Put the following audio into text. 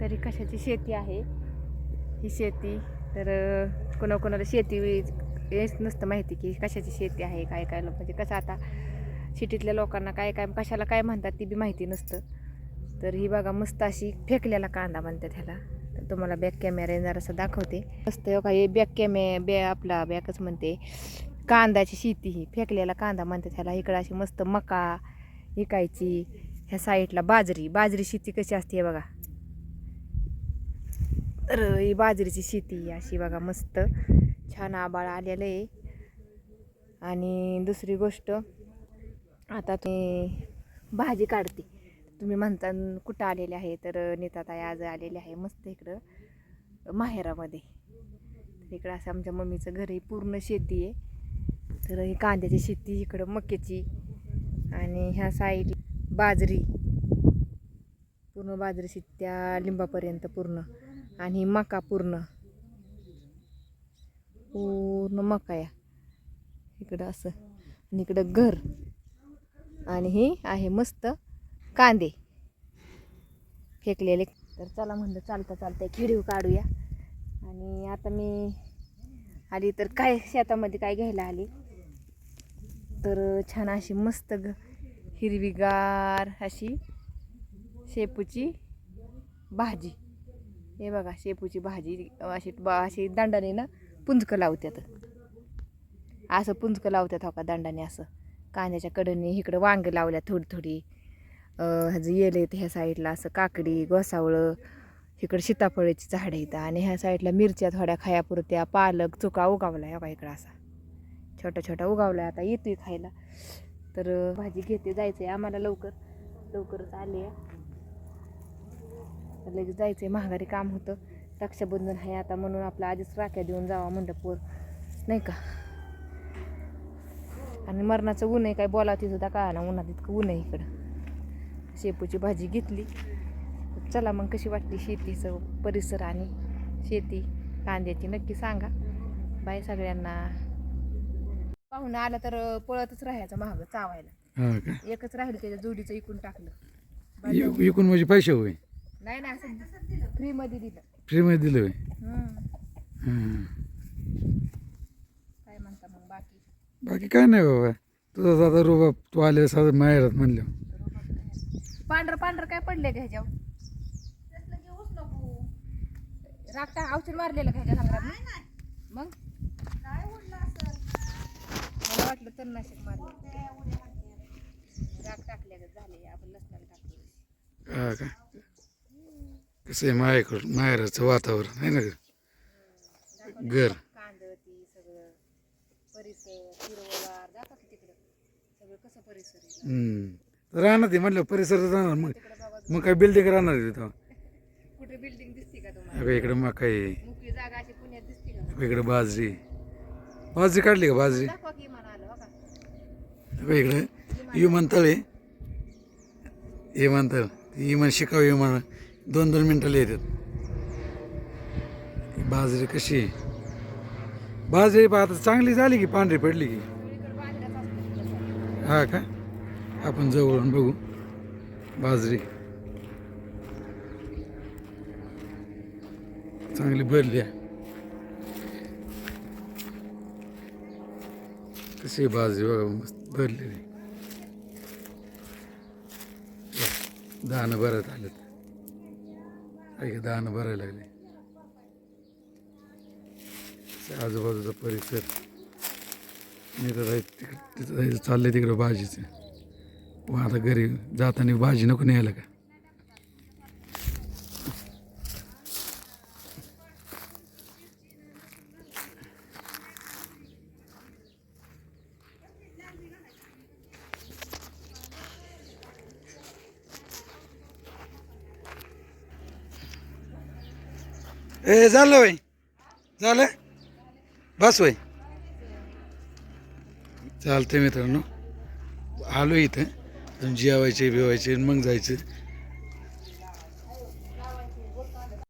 तरी कशाची शेती आहे? ही शेती. तर कोणाकोणाला शेती हेच नसतं माहिती की कशाची शेती आहे काय काय लोक म्हणजे कसं आता सिटीतल्या लोकांना काय काय कशाला काय म्हणतात ती बी माहिती नसतं. तर ही बघा मस्त अशी फेकलेला कांदा म्हणतात ह्याला. तर तुम्हाला बॅक कॅमेरा जरासं दाखवते. मस्त हो का हे बॅक कॅमे बॅ आपला बॅकच म्हणते. कांद्याची शेती ही. फेकलेला कांदा म्हणतात ह्याला. इकडं अशी मस्त मका इकायची ह्या साईडला बाजरी. बाजरी शेती कशी असते हे बघा. तर ही बाजरीची शेती अशी बघा मस्त. छान आबाळ आलेलं आहे. आणि दुसरी गोष्ट आता तुम्ही भाजी काढते. तुम्ही म्हणता कुठं आलेले आहे? तर नेताताई आज आलेले आहे मस्त इकडं माहेरामध्ये. तर इकडं असं आमच्या मम्मीचं घर आहे पूर्ण शेती आहे. तर ही कांद्याची शेती इकडं मक्याची आणि ह्या साईड बाजरी. पूर्ण बाजरी शेती त्या लिंबापर्यंत पूर्ण. आणि मका पूर्ण. पूर्ण मका या. इकडं असं. आणि इकडं घर. आणि हे आहे मस्त कांदे. फेकलेले. तर चला म्हणलं चालता चालता एक व्हिडिओ काढूया. आणि आता मी आली तर काय शेतामध्ये काय घ्यायला आली? तर छान अशी मस्त ग हिरवीगार अशी शेपूची भाजी. हे बघा शेपूची भाजी अशी बा अशी दांडाने ना पुंजकं लावतात असं पुंजकं लावतात हो का दांडाने असं. कांद्याच्या कडनी इकडं वांग लावल्या थोडी थोडी अं, ह्याचं येलं येतं ह्या साईडला असं काकडी गोसावळं इकडं सीताफळाची झाडं येतं आणि ह्या साईडला मिरच्या थोड्या खायापुरत्या पालक चुका उगावला आहे हो का इकडं असा. छोटा छोटा उगावला आता येतोय खायला. तर भाजी घेते जायचं आहे आम्हाला लवकर. लवकरच आले. लगेच जायचं आहे महागारी काम होतं. रक्षाबंधन आहे आता म्हणून आपलं आधीच राख्या देऊन जावा म्हणलं पोर. नाही का? आणि मरणाचं ऊन आहे काय बोलावती सुद्धा का ना उन्हात इतकं ऊन आहे इकडं. शेपूची भाजी घेतली. चला मग कशी वाटली शेतीचं परिसर आणि शेती कांद्याची नक्की सांगा. बाय सगळ्यांना. पाहुणं आलं तर पळतच राहायचं महाग चावायला. हा एकच राहिलं त्याच्या जोडीचं इकून टाकलं. इ- विकून म्हणजे पैसे होय? नाही ना असं फ्रीमध्ये दिलं. फ्रीमध्ये दिलं होय? हम्म. हां काय म्हणता मग बाकी? बाकी काय नाही बाबा. तुझं आता रोबा तू आले साधं माहेरात म्हणलं. पांढरं पांढरं काय पडले का ह्याच्यावर? राग काय औषध मारलेलं का ह्याच्या संग्रात मग? मला वाटलं तणनाशक मारलं. राग टाकल्या झाले आपण लसणाला टाकतो हा का? कसं आहे मायाकडं माहेराचं वातावरण आहे ना? घर. कांद ती सगळं परिसर हिरवगार जाता की तिकडं सगळं कसं परिसर आहे हम्म. राहणार ते म्हटलं परिसरात राहणार मग तिकडं बाबा मग काय बिल्डिंग राहणार आहे तिथं? कुठे बिल्डिंग दिसते का तुम्हाला? अगं इकडं मग काय मोकळी जागा अशी पुण्यात दिसते का? इकडं बाजरी. बाजरी काढली का बाजरी? दाखवा की मला आलं हो का? अगं इकडं विमानतळ आहे. विमानतळ. विमान शिकाव विमान. दोन दोन मिनटाला येतात बाजरी कशी आहे? बाजरी पहा आता चांगली झाली की पांढरी पडली की? हा का? आपण जवळून बघू बाजरी. चांगली भरली आहे. कशी आहे बाजरी बघा मस्त भरलेली. दहानं भरत आलेत काही दहानं भरायला लागले. आजूबाजूचा परिसर. मी तर जाय- तिकडं तिथं चाललंय तिकडं भाजीचं. व आता घरी जाताना भाजी नको न्यायला का? ए झालं वय झालं? बस वय चालते मित्रांनो. आलो इथं. जेवायचे बिवायचे मग जायचं.